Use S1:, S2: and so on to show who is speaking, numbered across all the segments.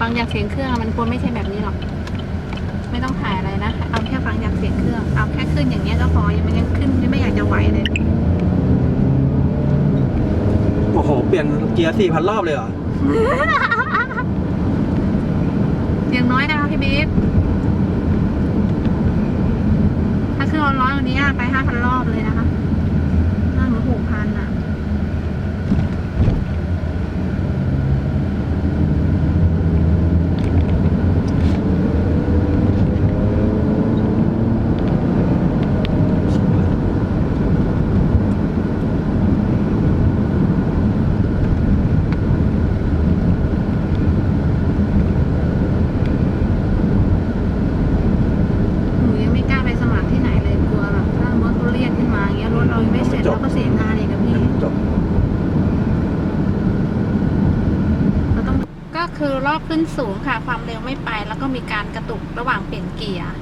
S1: ฟังจากเสียงเครื่องมันควรไม่ใช่แบบนี้หรอก ไม่ต้องถ่ายอะไรนะ เอาแค่ฟังจากเสียงเครื่อง เอาแค่ขึ้นอย่างเงี้ยก็พอ ยังไม่ยังขึ้นยังไม่อยากจะไหวเลย
S2: โอ้โห เปลี่ยนเกียร์สี่พันรอบเลยเหรอ
S1: อย่างน้อยนะคะพี่บิ๊กถ้าเครื่องร้อนๆวันนี้ไปห้าพันรอบเลยนะคะห้าหรือหกพันอะ หนูยังไม่กล้าไปสมัครที่ไหนเลยกลัวแบบถ้ารถเขาเรียกขึ้นมาอย่างเงี้ยรถเรายังไม่เสร็จ
S2: จ บ
S1: เราก็เสียงานอีกนะพี่
S2: จบ
S1: เราต้องก็คือรอบขึ้นสูงค่ะ ความเร็วไม่ไป แล้วก็มีการกระตุกระหว่างเปลี่ยนเกียร์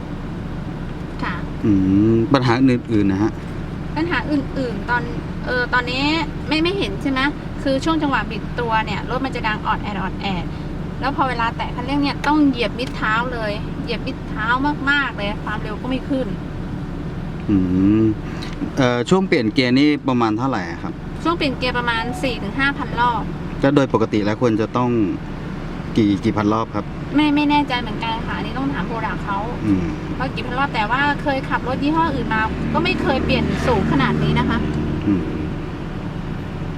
S1: ค่ะ
S3: อืมปัญหาอื่นๆนะฮะ
S1: ปัญหาอื่น ๆ ตอนเออตอนนี้ไม่ไม่เห็นใช่ไหมคือช่วงจังหวะบิดตัวเนี่ยรถมันจะดังออดแอดออดแอดแล้วพอเวลาแตะคันเร่งเนี่ยต้องเหยียบมิดเท้าเลย เหยียบมิดเท้ามากๆเลย ความเร็วก็ไม่ขึ้น
S3: อืมเอ่อช่วงเปลี่ยนเกียร์นี่ประมาณเท่าไหร่อะครับ
S1: ช่วงเปลี่ยนเกียร์ประมาณ 4-5พันรอบ
S3: ก็โดยปกติแล้วควรจะต้องกี่กี่พันรอบครับ
S1: ไม่ไม่แน่ใจเหมือนกันค่ะอันนี้ต้องถามโปรดักเขา
S3: อืม
S1: ว่ากี่พันรอบแต่ว่าเคยขับรถยี่ห้ออื่นมา ก็ไม่เคยเปลี่ยนสูงขนาดนี้นะคะ
S3: อืม